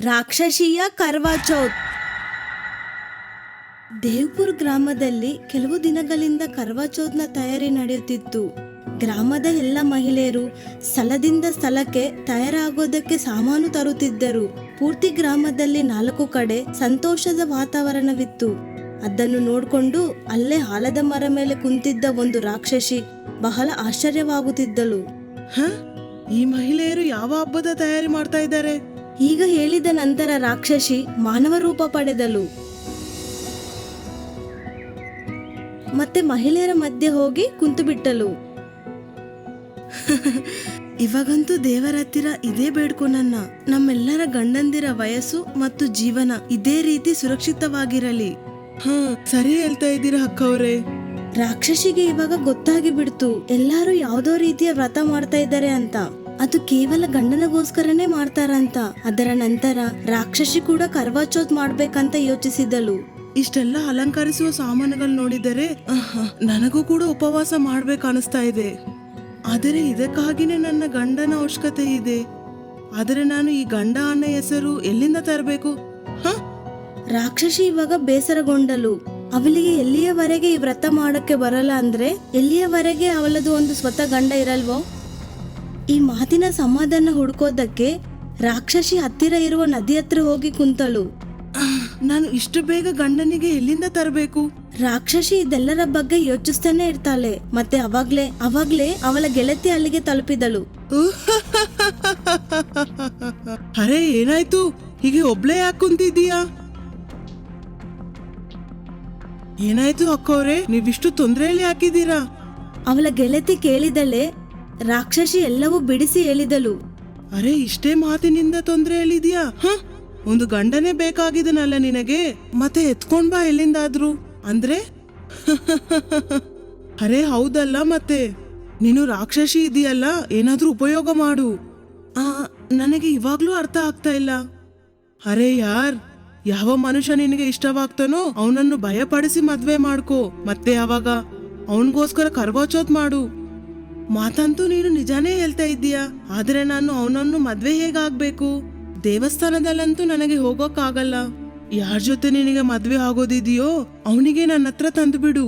ರಾಕ್ಷಸಿಯ ಕರ್ವಾಚೌತ್ ದೇವ್ಪುರ್ ಗ್ರಾಮದಲ್ಲಿ ಕೆಲವು ದಿನಗಳಿಂದ ಕರ್ವಾ ನ ತಯಾರಿ ನಡೆಯುತ್ತಿತ್ತು. ಗ್ರಾಮದ ಎಲ್ಲ ಮಹಿಳೆಯರು ಸ್ಥಳದಿಂದ ಸ್ಥಳಕ್ಕೆ ತಯಾರಾಗೋದಕ್ಕೆ ಸಾಮಾನು ತರುತ್ತಿದ್ದರು. ಪೂರ್ತಿ ಗ್ರಾಮದಲ್ಲಿ ನಾಲ್ಕು ಕಡೆ ಸಂತೋಷದ ವಾತಾವರಣವಿತ್ತು. ಅದನ್ನು ನೋಡಿಕೊಂಡು ಅಲ್ಲೇ ಆಲದ ಮರ ಮೇಲೆ ಕುಂತಿದ್ದ ಒಂದು ರಾಕ್ಷಸಿ ಬಹಳ ಆಶ್ಚರ್ಯವಾಗುತ್ತಿದ್ದಳು. ಹ? ಈ ಮಹಿಳೆಯರು ಯಾವ ಹಬ್ಬದ ತಯಾರಿ ಮಾಡ್ತಾ ಇದ್ದಾರೆ? ಈಗ ಹೇಳಿದ ನಂತರ ರಾಕ್ಷಸಿ ಮಾನವ ರೂಪ ಪಡೆದಳು. ಮತ್ತೆ ಮಹಿಳೆಯರ ಮಧ್ಯೆ ಹೋಗಿ ಕುಂತು ಬಿಟ್ಟಳು. ಇವಾಗಂತೂ ದೇವರ ಹತ್ತಿರ ಇದೇ ಬೇಡ್ಕೊ ನನ್ನ. ನಮ್ಮೆಲ್ಲರ ಗಂಡಂದಿರ ವಯಸ್ಸು ಮತ್ತು ಜೀವನ ಇದೇ ರೀತಿ ಸುರಕ್ಷಿತವಾಗಿರಲಿ. ಹ ಸರಿ ಹೇಳ್ತಾ ಇದ್ದೀರಾ ಅವರೇ ರಾಕ್ಷಸಿಗೆ ಇವಾಗ ಗೊತ್ತಾಗಿ ಬಿಡ್ತು. ಎಲ್ಲಾರು ಯಾವ್ದೋ ರೀತಿಯ ವ್ರತ ಮಾಡ್ತಾ ಇದ್ದಾರೆ ಅಂತ. ಅದು ಕೇವಲ ಗಂಡನಗೋಸ್ಕರನೇ ಮಾಡ್ತಾರಂತ. ಅದರ ನಂತರ ರಾಕ್ಷಸಿ ಕೂಡ ಕರ್ವಾಚೋತ್ ಮಾಡ್ಬೇಕಂತ ಯೋಚಿಸಿದಳು. ಇಷ್ಟೆಲ್ಲ ಅಲಂಕರಿಸುವ ಸಾಮಾನುಗಳು ನೋಡಿದರೆ ಆಹಾ, ನನಗೂ ಕೂಡ ಉಪವಾಸ ಮಾಡ್ಬೇಕು ಅನಿಸ್ತಾ ಇದೆ. ಆದರೆ ಇದಕ್ಕಾಗಿನೇ ನನ್ನ ಗಂಡನ ಅವಶ್ಯಕತೆ ಇದೆ. ಆದರೆ ನಾನು ಈ ಗಂಡ ಅನ್ನ ಹೆಸರು ಎಲ್ಲಿಂದ ತರಬೇಕು? ಹ? ರಾಕ್ಷಸಿ ಇವಾಗ ಬೇಸರಗೊಂಡಳು ಅವಳಿಗೆ ಎಲ್ಲಿಯವರೆಗೆ ಈ ವ್ರತ ಮಾಡಕ್ಕೆ ಬರಲ್ಲ ಅಂದ್ರೆ ಎಲ್ಲಿಯವರೆಗೆ ಅವಳದು ಒಂದು ಸ್ವತಃ ಗಂಡ ಇರಲ್ವೋ? ಈ ಮಾತಿನ ಸಮಾಧಾನ ಹುಡ್ಕೋದಕ್ಕೆ ರಾಕ್ಷಸಿ ಹತ್ತಿರ ಇರುವ ನದಿ ಹತ್ರ ಹೋಗಿ ಕುಂತಳು. ನಾನು ಇಷ್ಟು ಬೇಗ ಗಂಡನಿಗೆ ಎಲ್ಲಿಂದ ತರಬೇಕು? ರಾಕ್ಷಸಿ ಇದೆಲ್ಲರ ಬಗ್ಗೆ ಯೋಚಿಸ್ತಾನೆ ಇರ್ತಾಳೆ. ಮತ್ತೆ ಅವಾಗ್ಲೇ ಅವಾಗ್ಲೇ ಅವಳ ಗೆಳತಿ ಅಲ್ಲಿಗೆ ತಲುಪಿದಳು. ಅರೆ ಏನಾಯ್ತು? ಹೀಗೆ ಒಬ್ಳೇ ಯಾಕೆ ಕುಂತಿದ್ದೀಯಾ? ಏನಾಯ್ತು ಅಕ್ಕವ್ರೆ ನೀವಿಷ್ಟು ತೊಂದರೆಯಲ್ಲಿ ಹಾಕಿದ್ದೀರಾ? ಅವಳ ಗೆಳತಿ ಕೇಳಿದಳೆ ರಾಕ್ಷಸಿ ಎಲ್ಲವೂ ಬಿಡಿಸಿ ಹೇಳಿದಳು. ಅರೆ ಇಷ್ಟೇ ಮಾತಿನಿಂದ ತೊಂದರೆಯಲ್ಲಿದ್ಯಾ ಹ? ಒಂದು ಗಂಡನೇ ಬೇಕಾಗಿದನಲ್ಲ ನಿನಗೆ? ಮತ್ತೆ ಎತ್ಕೊಂಡ್ ಬಾ ಎಲ್ಲಿಂದಾದ್ರು. ಅಂದ್ರೆ? ಅರೆ ಹೌದಲ್ಲ ಮತ್ತೆ? ನೀನು ರಾಕ್ಷಸಿ ಇದೆಯಲ್ಲ ಏನಾದ್ರೂ ಉಪಯೋಗ ಮಾಡು. ಆ ನನಗೆ ಇವಾಗ್ಲೂ ಅರ್ಥ ಆಗ್ತಾ ಇಲ್ಲ. ಅರೆ ಯಾರ್? ಯಾವ ಮನುಷ್ಯ ನಿನಗೆ ಇಷ್ಟವಾಗ್ತಾನೋ ಅವನನ್ನು ಭಯಪಡಿಸಿ ಮದ್ವೆ ಮಾಡ್ಕೋ. ಮತ್ತೆ ಅವಾಗ ಅವನಿಗೋಸ್ಕರ ಕರ್ವಾಚೋತ್ ಮಾಡು. ಮಾತಂತೂ ನೀನು ನಿಜಾನೇ ಹೇಳ್ತಾ ಇದ್ದೀಯಾ? ಆದ್ರೆ ನಾನು ಅವನನ್ನು ಮದ್ವೆ ಹೇಗಾಗ್ಬೇಕು? ದೇವಸ್ಥಾನದಲ್ಲಂತೂ ನನಗೆ ಹೋಗೋಕ್ಕಾಗಲ್ಲ. ಯಾರ ಜೊತೆ ನಿನಗೆ ಮದ್ವೆ ಆಗೋದಿದೆಯೋ ಅವನಿಗೆ ನನ್ನ ಹತ್ರ ತಂದು ಬಿಡು.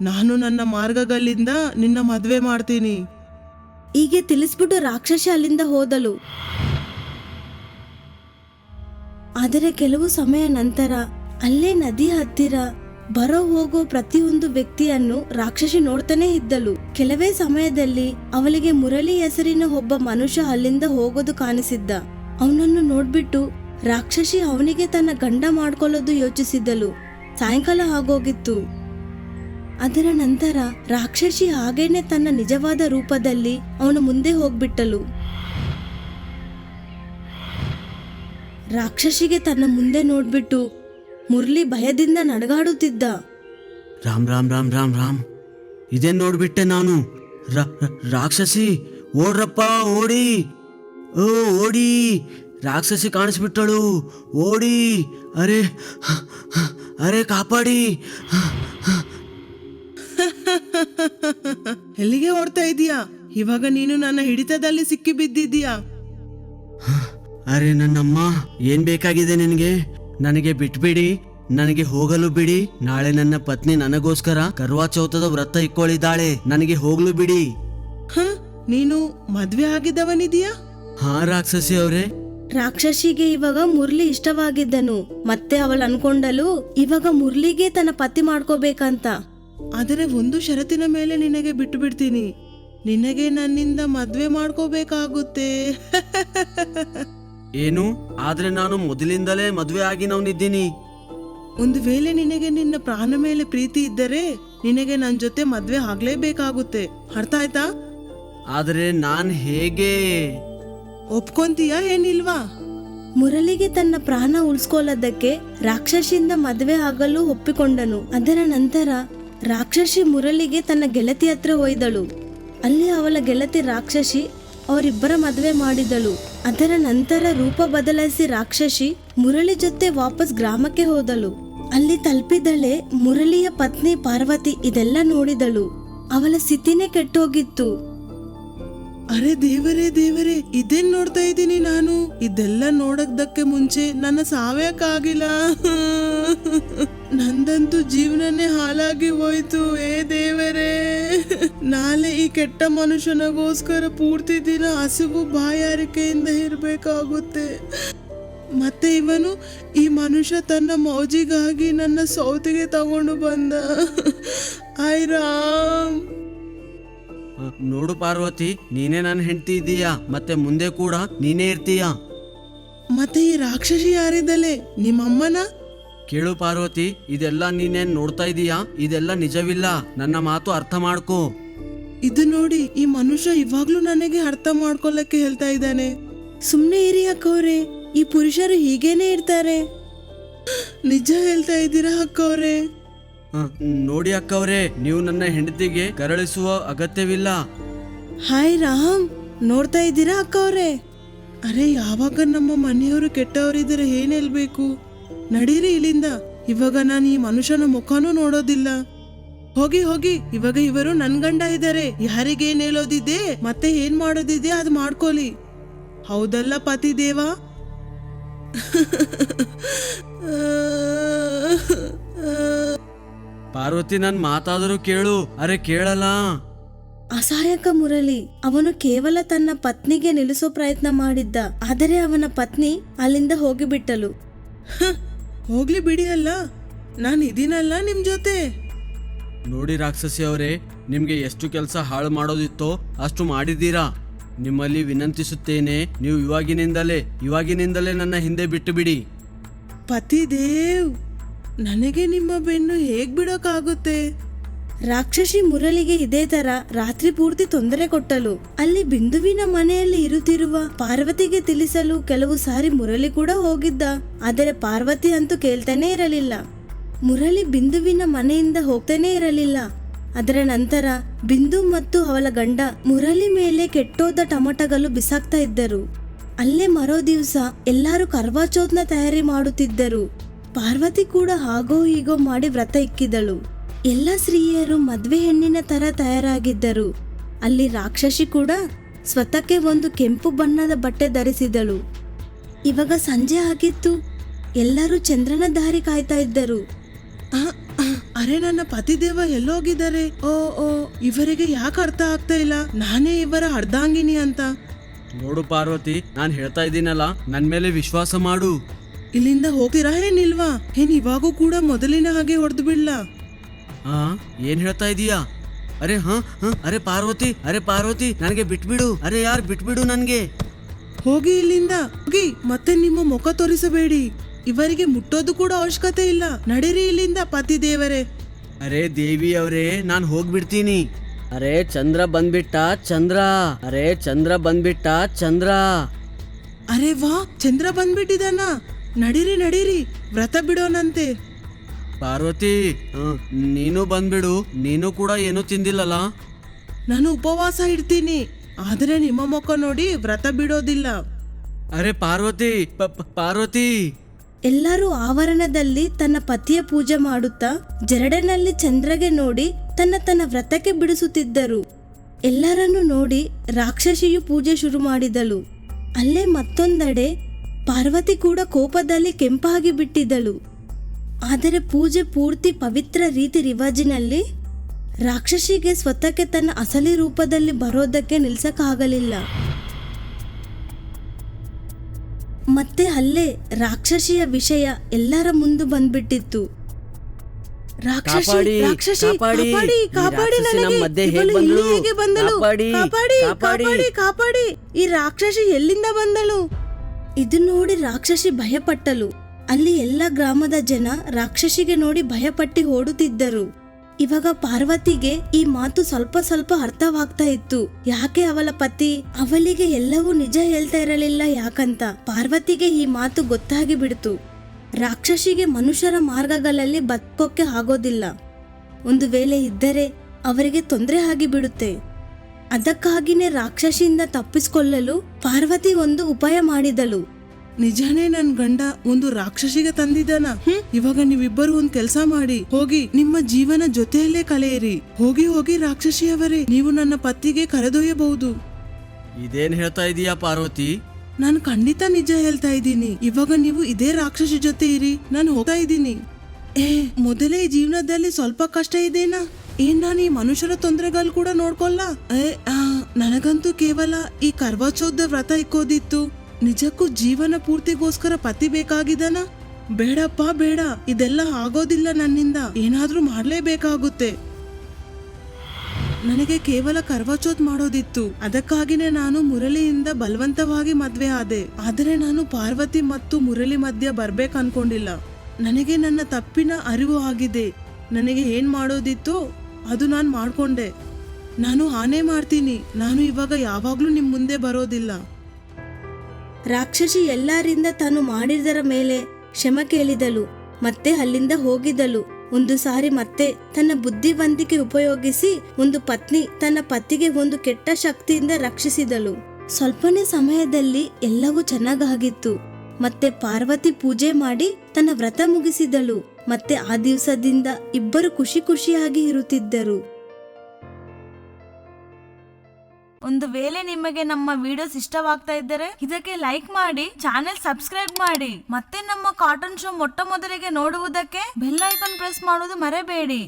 ನಾನು ನನ್ನ ಮಾರ್ಗಗಳಿಂದ ನಿನ್ನ ಮದ್ವೆ ಮಾಡ್ತೀನಿ. ಹೀಗೆ ತಿಳಿಸ್ಬಿಟ್ಟು ರಾಕ್ಷಸಿ ಅಲ್ಲಿಂದ ಹೋದಳು. ಆದರೆ ಕೆಲವು ಸಮಯ ನಂತರ ಅಲ್ಲೇ ನದಿ ಹತ್ತಿರ ಬರೋ ಹೋಗೋ ಪ್ರತಿಯೊಂದು ವ್ಯಕ್ತಿಯನ್ನು ರಾಕ್ಷಸಿ ನೋಡ್ತಾನೆ ಇದ್ದಳು. ಕೆಲವೇ ಸಮಯದಲ್ಲಿ ಅವಳಿಗೆ ಮುರಳಿ ಹೆಸರಿನ ಒಬ್ಬ ಮನುಷ್ಯ ಅಲ್ಲಿಂದ ಹೋಗೋದು ಕಾಣಿಸಿದ್ದ. ಅವನನ್ನು ನೋಡ್ಬಿಟ್ಟು ರಾಕ್ಷಸಿ ಅವನಿಗೆ ತನ್ನ ಗಂಡ ಮಾಡ್ಕೊಳ್ಳೋದು ಯೋಚಿಸಿದ್ದಳು. ಸಾಯಂಕಾಲ ಆಗೋಗಿತ್ತು. ಅದರ ನಂತರ ರಾಕ್ಷಸಿ ಹಾಗೇನೆ ತನ್ನ ನಿಜವಾದ ರೂಪದಲ್ಲಿ ಅವನ ಮುಂದೆ ಹೋಗ್ಬಿಟ್ಟಳು. ರಾಕ್ಷಸಿಗೆ ತನ್ನ ಮುಂದೆ ನೋಡ್ಬಿಟ್ಟು ಮುರಳಿ ಭಯದಿಂದ ನಡಗಾಡುತ್ತಿದ್ದ. ರಾಮ್ ರಾಮ್ ರಾಮ್ ರಾಮ್ ರಾಮ್. ಇದೇ ನೋಡ್ಬಿಟ್ಟೆ ನಾನು? ರಾಕ್ಷಸಿ ಓಡ್ರಪ್ಪ ಓಡಿ. ಓ ಓಡಿ. ರಾಕ್ಷಸಿ ಕಾಣಿಸ್ಬಿಟ್ಟಳು. ಓಡಿ. ಅರೆ ಅರೆ ಕಾಪಾಡಿ. ಎಲ್ಲಿಗೆ ಓಡ್ತಾ ಇದೀಯಾ? ಇವಾಗ ನೀನು ನನ್ನ ಹಿಡಿತದಲ್ಲಿ ಸಿಕ್ಕಿ ಬಿದ್ದಿದ್ದೀಯಾ? ಅರೆ ನನ್ನಮ್ಮ ಏನ್ ಬೇಕಾಗಿದೆ ನಿನಗೆ? ನನಗೆ ಬಿಟ್ಬಿಡಿ ನನಗೆ ಹೋಗಲು ಬಿಡಿ. ನಾಳೆ ನನ್ನ ಪತ್ನಿ ನನಗೋಸ್ಕರ ಕರ್ವಾ ಚೌತದ ವ್ರತ ಇಕ್ಕೊಳ್ಳಿದ್ದಾಳೆ ನನಗೆ ಹೋಗ್ಲು ಬಿಡಿ. ಹ ನೀನು ಮದ್ವೆ ಆಗಿದ್ದವನಿದೀಯಾ? ಹಾ ರಾಕ್ಷಸಿ ಅವರೇ. ರಾಕ್ಷಸಿಗೆ ಇವಾಗ ಮುರ್ಲಿ ಇಷ್ಟವಾಗಿದ್ದನು. ಮತ್ತೆ ಅವಳು ಅನ್ಕೊಂಡಲು ಇವಾಗ ಮುರ್ಲಿಗೆ ತನ್ನ ಪತಿ ಮಾಡ್ಕೋಬೇಕಂತ. ಆದರೆ ಒಂದು ಷರತ್ತಿನ ಮೇಲೆ ನಿನಗೆ ಬಿಟ್ಟು ಬಿಡ್ತೀನಿ ನಿನಗೆ ನನ್ನಿಂದ ಮದ್ವೆ ಮಾಡ್ಕೋಬೇಕಾಗುತ್ತೆ. ಏನು? ಆದ್ರೆ ನಾನು ಮೊದಲಿಂದಲೇ ಮದುವೆ ಆಗಿನವನಿದ್ದೀನಿ ಒಂದು ವೇಳೆ ನಿನಗೆ ನಿನ್ನ ಪ್ರಾಣ ಮೇಲೆ ಪ್ರೀತಿ ಇದ್ದರೆ ನಿನಗೆ ನನ್ನ ಜೊತೆ ಮದ್ವೆ ಆಗ್ಲೇಬೇಕಾಗುತ್ತೆ. ಅರ್ಥ ಆಯ್ತಾ? ಆದ್ರೆ ನಾನ್ ಹೇಗೆ? ಒಪ್ಕೊಂತೀಯಾ ಏನಿಲ್ವಾ? ಮುರಳಿಗೆ ತನ್ನ ಪ್ರಾಣ ಉಳಿಸ್ಕೊಳ್ಳೋದಕ್ಕೆ ರಾಕ್ಷಸಿಯಿಂದ ಮದುವೆ ಆಗಲು ಒಪ್ಪಿಕೊಂಡನು. ಅದರ ನಂತರ ರಾಕ್ಷಸಿ ಮುರಳಿಗೆ ತನ್ನ ಗೆಳತಿ ಹತ್ರ ಒಯ್ದಳು. ಅಲ್ಲಿ ಅವಳ ಗೆಳತಿ ರಾಕ್ಷಸಿ ಅವರಿಬ್ಬರ ಮದುವೆ ಮಾಡಿದಳು. ಅದರ ನಂತರ ರೂಪ ಬದಲಾಯಿಸಿ ರಾಕ್ಷಸಿ ಮುರಳಿ ಜೊತೆ ವಾಪಸ್ ಗ್ರಾಮಕ್ಕೆ ಹೋದಳು. ಅಲ್ಲಿ ತಲುಪಿದಳೆ ಮುರಳಿಯ ಪತ್ನಿ ಪಾರ್ವತಿ ಇದೆಲ್ಲ ನೋಡಿದಳು. ಅವಳ ಸ್ಥಿತಿನೇ ಕೆಟ್ಟೋಗಿತ್ತು. ಅರೆ ದೇವರೇ ದೇವರೇ, ಇದೇನ್ ನೋಡ್ತಾ ಇದ್ದೀನಿ ನಾನು? ಇದೆಲ್ಲ ನೋಡಕ್ದಕ್ಕೆ ಮುಂಚೆ ನನ್ನ ಸಾವ್ಯಕ್ಕಾಗಿಲ್ಲ. ನಂದಂತೂ ಜೀವನನೇ ಹಾಳಾಗಿ ಹೋಯ್ತು, ಏ ದೇವರೇ. ನಾಳೆ ಈ ಕೆಟ್ಟ ಮನುಷ್ಯನಗೋಸ್ಕರ ಪೂರ್ತಿ ದಿನ ಹಸಿವು ಬಾಯಾರಿಕೆಯಿಂದ ಇರಬೇಕಾಗುತ್ತೆ. ಮತ್ತೆ ಇವನು ಈ ಮನುಷ್ಯ ತನ್ನ ಮೌಜಿಗಾಗಿ ನನ್ನ ಸೌತಿಗೆ ತಗೊಂಡು ಬಂದ. ಐ ರಾಮ್. ನೋಡು ಪಾರ್ವತಿ ನೀನೇ ನನ್ನ ಹೆಂಡತಿ ಇದೀಯಾ ಮತ್ತೆ ಮುಂದೆ ಕೂಡ ನೀನೇ ಇರ್ತೀಯಾ? ಮತ್ತೆ ಈ ರಾಕ್ಷಸಿ ಯಾರಿದ್ದಲೆ? ನಿಮ್ಮಮ್ಮನ? ಕೇಳು ಪಾರ್ವತಿ ಇದೆಲ್ಲ ನೀನೇನ್ ನೋಡ್ತಾ ಇದೀಯಾ? ಇದೆಲ್ಲ ನಿಜವಿಲ್ಲ. ನನ್ನ ಮಾತು ಅರ್ಥ ಮಾಡ್ಕೋ. ಇದು ನೋಡಿ ಈ ಮನುಷ್ಯ ಇವಾಗ್ಲೂ ನನಗೆ ಅರ್ಥ ಮಾಡ್ಕೊಳ್ಳಕ್ಕೆ ಹೇಳ್ತಾ ಇದ್ದಾನೆ. ಸುಮ್ನೆ ಇರಿ ಅಕ್ಕವ್ರೆ ಈ ಪುರುಷರು ಹೀಗೇನೆ ಇರ್ತಾರೆ. ನಿಜ ಹೇಳ್ತಾ ಇದ್ದೀರಾ ಅಕ್ಕವ್ರೆ? ನೋಡಿ ಅಕ್ಕವ್ರೆ ನೀವು ನನ್ನ ಹೆಂಡತಿಗೆ ಕರಳಿಸುವ ಅಗತ್ಯವಿಲ್ಲ. ಹಾಯ್ ರಾಮ್ ನೋಡ್ತಾ ಇದ್ದೀರಾ ಅಕ್ಕವ್ರೆ? ಅರೆ ಯಾವಾಗ ನಮ್ಮ ಮನೆಯವರು ಕೆಟ್ಟವರಿದ್ರೆ ಏನ್ ಹೇಳ್ಬೇಕು? ನಡೀರಿ ಇಲ್ಲಿಂದ. ಇವಾಗ ನಾನು ಈ ಮನುಷ್ಯನ ಮುಖನೂ ನೋಡೋದಿಲ್ಲ. ಹೋಗಿ ಹೋಗಿ ಇವಾಗ ಇವರು ನನ್ ಗಂಡ ಇದ್ದಾರೆ. ಯಾರಿಗೆ ಏನ್ ಹೇಳೋದಿದೆ ಮತ್ತೆ ಏನ್ ಮಾಡೋದಿದೆ ಅದು ಮಾಡ್ಕೊಳ್ಳಿ. ಹೌದಲ್ಲ ಪತಿ ದೇವ ಪಾರ್ವತಿ ನನ್ ಮಾತಾದರೂ ಕೇಳು. ಅರೆ ಕೇಳಲ್ಲ. ಅಸಹಾಯಕ ಮುರಳಿ ಅವನು ಕೇವಲ ತನ್ನ ಪತ್ನಿಗೆ ನಿಲ್ಲಿಸೋ ಪ್ರಯತ್ನ ಮಾಡಿದ್ದ. ಆದರೆ ಅವನ ಪತ್ನಿ ಅಲ್ಲಿಂದ ಹೋಗಿಬಿಟ್ಟಳು. ಹ, ಹೋಗ್ಲಿ ಬಿಡಿ ಅಲ್ಲ. ನಾನು ಇದೀನಲ್ಲ ನಿಮ್ ಜೊತೆ. ನೋಡಿ ರಾಕ್ಷಸಿ ಅವರೇ ನಿಮ್ಗೆ ಎಷ್ಟು ಕೆಲಸ ಹಾಳು ಮಾಡೋದಿತ್ತೋ ಅಷ್ಟು ಮಾಡಿದ್ದೀರಾ. ನಿಮ್ಮಲ್ಲಿ ವಿನಂತಿಸುತ್ತೇನೆ ನೀವು ಇವಾಗಿನಿಂದಲೇ ಇವಾಗಿನಿಂದಲೇ ನನ್ನ ಹಿಂದೆ ಬಿಟ್ಟು ಬಿಡಿ. ಪತಿ ದೇವ್ ನನಗೆ ನಿಮ್ಮ ಬೆನ್ನು ಹೇಗೆ ಬಿಡೋಕ್ಕಾಗುತ್ತೆ ರಾಕ್ಷಸಿ ಮುರಳಿಗೆ ಇದೇ ತರ ರಾತ್ರಿ ಪೂರ್ತಿ ತೊಂದರೆ ಕೊಟ್ಟಳು ಅಲ್ಲಿ ಬಿಂದುವಿನ ಮನೆಯಲ್ಲಿ ಇರುತ್ತಿರುವ ಪಾರ್ವತಿಗೆ ತಿಳಿಸಲು ಕೆಲವು ಸಾರಿ ಮುರಳಿ ಕೂಡ ಹೋಗಿದ್ದ, ಆದರೆ ಪಾರ್ವತಿ ಅಂತೂ ಕೇಳ್ತಾನೆ ಇರಲಿಲ್ಲ. ಮುರಳಿ ಬಿಂದುವಿನ ಮನೆಯಿಂದ ಹೋಗ್ತಾನೆ ಇರಲಿಲ್ಲ. ಅದರ ನಂತರ ಬಿಂದು ಮತ್ತು ಅವಳ ಗಂಡ ಮುರಳಿ ಮೇಲೆ ಕೆಟ್ಟೋದ ಟಮಟಗಳು ಬಿಸಾಕ್ತಾ ಇದ್ದರು. ಅಲ್ಲೇ ಮರೋ ದಿವಸ ಎಲ್ಲರೂ ಕರ್ವಾಚೌತ್ನ ತಯಾರಿ ಮಾಡುತ್ತಿದ್ದರು. ಪಾರ್ವತಿ ಕೂಡ ಹಾಗೋ ಹೀಗೋ ಮಾಡಿ ವ್ರತ ಇಕ್ಕಿದಳು. ಎಲ್ಲ ಸ್ತ್ರೀಯರು ಮದ್ವೆ ಹೆಣ್ಣಿನ ತರ ತಯಾರಾಗಿದ್ದರು. ಅಲ್ಲಿ ರಾಕ್ಷಸಿ ಕೂಡ ಸ್ವತಃಕ್ಕೆ ಒಂದು ಕೆಂಪು ಬಣ್ಣದ ಬಟ್ಟೆ ಧರಿಸಿದಳು. ಇವಾಗ ಸಂಜೆ ಆಗಿತ್ತು. ಎಲ್ಲರೂ ಚಂದ್ರನ ದಾರಿ ಕಾಯ್ತಾ ಇದ್ದರು. ಅರೆ ನನ್ನ ಪತಿದೇವ ಎಲ್ಲೋಗಿದ್ದಾರೆ? ಓ ಓ ಇವರಿಗೆ ಯಾಕೆ ಅರ್ಥ ಆಗ್ತಾ ಇಲ್ಲ? ನಾನೇ ಇವರ ಅರ್ಧಾಂಗಿನಿ ಅಂತ. ನೋಡು ಪಾರ್ವತಿ ನಾನು ಹೇಳ್ತಾ ಇದ್ದೀನಲ್ಲ ನನ್ನ ಮೇಲೆ ವಿಶ್ವಾಸ ಮಾಡು. ಇಲ್ಲಿಂದ ಹೋಗ್ತೀರಾ ಏನಿಲ್ವಾ ಏನ್ ಇವಾಗೂ ಕೂಡ ಮೊದಲಿನ ಹಾಗೆ ಹೊಡೆದು ಬಿಡ್ಲ. ಹಾ ಏನ್ ಹೇಳ್ತಾ ಇದೀಯಾ? ಅರೆ ಹಾ ಹಾ ಅರೆ ಪಾರ್ವತಿ ಅರೆ ಪಾರ್ವತಿ ನನಗೆ ಬಿಟ್ಬಿಡು. ಅರೆ ಯಾರು ಬಿಟ್ಬಿಡು ನನಗೆ. ಹೋಗಿ ಇಲ್ಲಿಂದ ಹೋಗಿ. ಮತ್ತೆ ನಿಮ್ಮ ಮುಖ ತೋರಿಸಬೇಡಿ. ಇವರಿಗೆ ಮುಟ್ಟೋದು ಕೂಡ ಅವಶ್ಯಕತೆ ಇಲ್ಲ. ನಡೀರಿ ಇಲ್ಲಿಂದ ಪತಿ ದೇವರೇ. ಅರೆ ದೇವಿ ಅವರೇ ನಾನು ಹೋಗ್ಬಿಡ್ತೀನಿ. ಅರೆ ಚಂದ್ರ ಬಂದ್ಬಿಟ್ಟ ಚಂದ್ರ. ಅರೆ ಚಂದ್ರ ಬಂದ್ಬಿಟ್ಟ ಚಂದ್ರ. ಅರೆ ವಾ ಚಂದ್ರ ಬಂದ್ಬಿಟ್ಟಿದಾನ ನಡೀರಿ ನಡೀರಿ. ವ್ರತ ಬಿಡೋನಂತೆ. ಪಾರ್ವತಿ ನೀನು ಬಂದ್ಬಿಡು. ನೀನು ಕೂಡ ಏನೂ ತಿಂದಿಲ್ಲಲ್ಲ? ನಾನು ಉಪವಾಸ ಇಡ್ತೀನಿ. ಆದರೆ ನಿಮ್ಮ ಮುಖ ನೋಡಿ ವ್ರತ ಬಿಡೋದಿಲ್ಲ. ಅರೆ ಪಾರ್ವತಿ ಪ- ಪ- ಪಾರ್ವತಿ. ಎಲ್ಲರೂ ಆವರಣದಲ್ಲಿ ತನ್ನ ಪತಿಯ ಪೂಜೆ ಮಾಡುತ್ತಾ ಜರಡನಲ್ಲಿ ಚಂದ್ರಗೆ ನೋಡಿ ತನ್ನ ತನ್ನ ವ್ರತಕ್ಕೆ ಬಿಡಿಸುತ್ತಿದ್ದರು. ಎಲ್ಲರನ್ನು ನೋಡಿ ರಾಕ್ಷಸಿಯು ಪೂಜೆ ಶುರು ಮಾಡಿದಳು. ಅಲ್ಲೇ ಮತ್ತೊಂದೆಡೆ ಪಾರ್ವತಿ ಕೂಡ ಕೋಪದಲ್ಲಿ ಕೆಂಪಾಗಿ ಬಿಟ್ಟಿದ್ದಳು. ಆದರೆ ಪೂಜೆ ಪೂರ್ತಿ ಪವಿತ್ರ ರೀತಿ ರಿವಾಜಿನಲ್ಲಿ ರಾಕ್ಷಸಿಗೆ ಸ್ವತಃಕ್ಕೆ ತನ್ನ ಅಸಲಿ ರೂಪದಲ್ಲಿ ಬರೋದಕ್ಕೆ ನಿಲ್ಸಕ್ಕಾಗಲಿಲ್ಲ. ಮತ್ತೆ ಅಲ್ಲೇ ರಾಕ್ಷಸಿಯ ವಿಷಯ ಎಲ್ಲರ ಮುಂದೆ ಬಂದ್ಬಿಟ್ಟಿತ್ತು. ರಾಕ್ಷಸಿ ಕಾಪಾಡಿ, ರಾಕ್ಷಸಿ ಕಾಪಾಡಿ. ಕಾಪಾಡಿ ಈ ಕಾಪಾಡಿ ನಮ್ಮ ನನಗೆ. ಮಧ್ಯೆ ಹೇಗ್ ಇವಳು ಇಲ್ಲಿ ಬಂದ್ಳು? ಹೇಗೆ ಬಂದಳು? ಕಾಪಾಡಿ, ಕಾಪಾಡಿ ಕಾಪಾಡಿ. ಕಾಪಾಡಿ ಕಾಪಾಡಿ. ಈ ರಾಕ್ಷಸಿ ಎಲ್ಲಿಂದ ಬಂದಳು? ಇದು ನೋಡಿ ರಾಕ್ಷಸಿ ಭಯಪಟ್ಟಳು ಅಲ್ಲಿ ಎಲ್ಲ ಗ್ರಾಮದ ಜನ ರಾಕ್ಷಸಿಗೆ ನೋಡಿ ಭಯಪಟ್ಟಿ ಓಡುತ್ತಿದ್ದರು. ಇವಾಗ ಪಾರ್ವತಿಗೆ ಈ ಮಾತು ಸ್ವಲ್ಪ ಸ್ವಲ್ಪ ಅರ್ಥವಾಗ್ತಾ ಇತ್ತು. ಯಾಕೆ ಅವಳ ಪತಿ? ಅವಳಿಗೆ ಎಲ್ಲವೂ ನಿಜ ಹೇಳ್ತಾ ಇರಲಿಲ್ಲ ಯಾಕಂತ ಪಾರ್ವತಿಗೆ ಈ ಮಾತು ಗೊತ್ತಾಗಿ ಬಿಡ್ತು. ರಾಕ್ಷಸಿಗೆ ಮನುಷ್ಯರ ಮಾರ್ಗಗಳಲ್ಲಿ ಬದುಕೋಕೆ ಆಗೋದಿಲ್ಲ. ಒಂದು ವೇಳೆ ಇದ್ದರೆ ಅವರಿಗೆ ತೊಂದರೆ ಆಗಿ ಬಿಡುತ್ತೆ ಅದಕ್ಕಾಗಿನೇ ರಾಕ್ಷಸಿಯಿಂದ ತಪ್ಪಿಸಿಕೊಳ್ಳಲು ಪಾರ್ವತಿ ಒಂದು ಉಪಾಯ ಮಾಡಿದಳು. ನಿಜಾನೇ ನನ್ ಗಂಡ ಒಂದು ರಾಕ್ಷಸಿಗೆ ತಂದಿದ್ದಾನ. ಇವಾಗ ನೀವಿಬ್ಬರು ಒಂದ್ ಕೆಲಸ ಮಾಡಿ ಹೋಗಿ ನಿಮ್ಮ ಜೀವನ ಜೊತೆಯಲ್ಲೇ ಕಳೆಯಿರಿ. ಹೋಗಿ ಹೋಗಿ ರಾಕ್ಷಸಿಯವರೇ ನೀವು ನನ್ನ ಪತ್ತಿಗೆ ಕರೆದೊಯ್ಯಬಹುದು. ಇದೇನ್ ಹೇಳ್ತಾ ಇದೀಯಾ ಪಾರ್ವತಿ? ನಾನು ಖಂಡಿತ ನಿಜ ಹೇಳ್ತಾ ಇದ್ದೀನಿ. ಇವಾಗ ನೀವು ಇದೇ ರಾಕ್ಷಸಿ ಜೊತೆ ಇರಿ. ನಾನು ಹೋಗ್ತಾ ಇದ್ದೀನಿ. ಏ ಮೊದಲೇ ಜೀವನದಲ್ಲಿ ಸ್ವಲ್ಪ ಕಷ್ಟ ಇದೆನಾ? ಏನ್ ನಾನು ಈ ಮನುಷ್ಯರ ತೊಂದರೆಗಳು ಕೂಡ ನೋಡ್ಕೊಲ್ಲ ನನಗಂತೂ ಕೇವಲ ಈ ಕರ್ವಾಚೌದ ವ್ರತ ಇಕ್ಕೋದಿತ್ತು. ನಿಜಕ್ಕೂ ಜೀವನ ಪೂರ್ತಿಗೋಸ್ಕರ ಪತಿ ಬೇಕಾಗಿದನ? ಬೇಡಪ್ಪ, ಬೇಡ. ಇದೆಲ್ಲ ಆಗೋದಿಲ್ಲ ನನ್ನಿಂದ. ಏನಾದ್ರೂ ಮಾಡ್ಲೇಬೇಕಾಗುತ್ತೆ. ನನಗೆ ಕೇವಲ ಕರ್ವಾಚೌತ್ ಮಾಡೋದಿತ್ತು. ಅದಕ್ಕಾಗಿನೇ ನಾನು ಮುರಳಿಯಿಂದ ಬಲವಂತವಾಗಿ ಮದ್ವೆ ಆದೆ. ಆದರೆ ನಾನು ಪಾರ್ವತಿ ಮತ್ತು ಮುರಳಿ ಮಧ್ಯ ಬರ್ಬೇಕು ಅನ್ಕೊಂಡಿಲ್ಲ ನನಗೆ ನನ್ನ ತಪ್ಪಿನ ಅರಿವು ಆಗಿದೆ. ನನಗೆ ಏನ್ ಮಾಡೋದಿತ್ತೋ? ಅದು ನಾನು ಮಾಡಿಕೊಂಡೆ. ನಾನು ಆನೆ ಮಾಡ್ತೀನಿ. ನಾನು ಇವಾಗ ಯಾವಾಗ್ಲೂ ನಿಮ್ಮ ಮುಂದೆ ಬರೋದಿಲ್ಲ. ರಾಕ್ಷಸಿ ಎಲ್ಲರಿಂದ ತಾನು ಮಾಡಿದರ ಮೇಲೆ ಕ್ಷಮ ಕೇಳಿದಳು. ಮತ್ತೆ ಅಲ್ಲಿಂದ ಹೋಗಿದ್ದಳು. ಒಂದು ಸಾರಿ ಮತ್ತೆ ತನ್ನ ಬುದ್ಧಿವಂತಿಕೆ ಉಪಯೋಗಿಸಿ ಒಂದು ಪತ್ನಿ ತನ್ನ ಪತಿಗೆ ಒಂದು ಕೆಟ್ಟ ಶಕ್ತಿಯಿಂದ ರಕ್ಷಿಸಿದಳು. ಸ್ವಲ್ಪನೇ ಸಮಯದಲ್ಲಿ ಎಲ್ಲವೂ ಚೆನ್ನಾಗಾಗಿತ್ತು. ಮತ್ತೆ ಪಾರ್ವತಿ ಪೂಜೆ ಮಾಡಿ ತನ್ನ ವ್ರತ ಮುಗಿಸಿದಳು. ಮತ್ತೆ ಆ ದಿವಸದಿಂದ ಇಬ್ಬರು ಖುಷಿ ಖುಷಿಯಾಗಿ ಇರುತ್ತಿದ್ದರು. ಒಂದು ವೇಳೆ ನಿಮಗೆ ನಮ್ಮ ವಿಡಿಯೋಸ್ ಇಷ್ಟವಾಗ್ತಾ ಇದ್ದರೆ ಇದಕ್ಕೆ ಲೈಕ್ ಮಾಡಿ ಚಾನೆಲ್ ಸಬ್ಸ್ಕ್ರೈಬ್ ಮಾಡಿ. ಮತ್ತೆ ನಮ್ಮ ಕಾಟನ್ ಶೋ ಮೊಟ್ಟ ಮೊದಲಿಗೆ ನೋಡುವುದಕ್ಕೆ ಬೆಲ್ ಐಕಾನ್ ಪ್ರೆಸ್ ಮಾಡುವುದು ಮರೆಬೇಡಿ.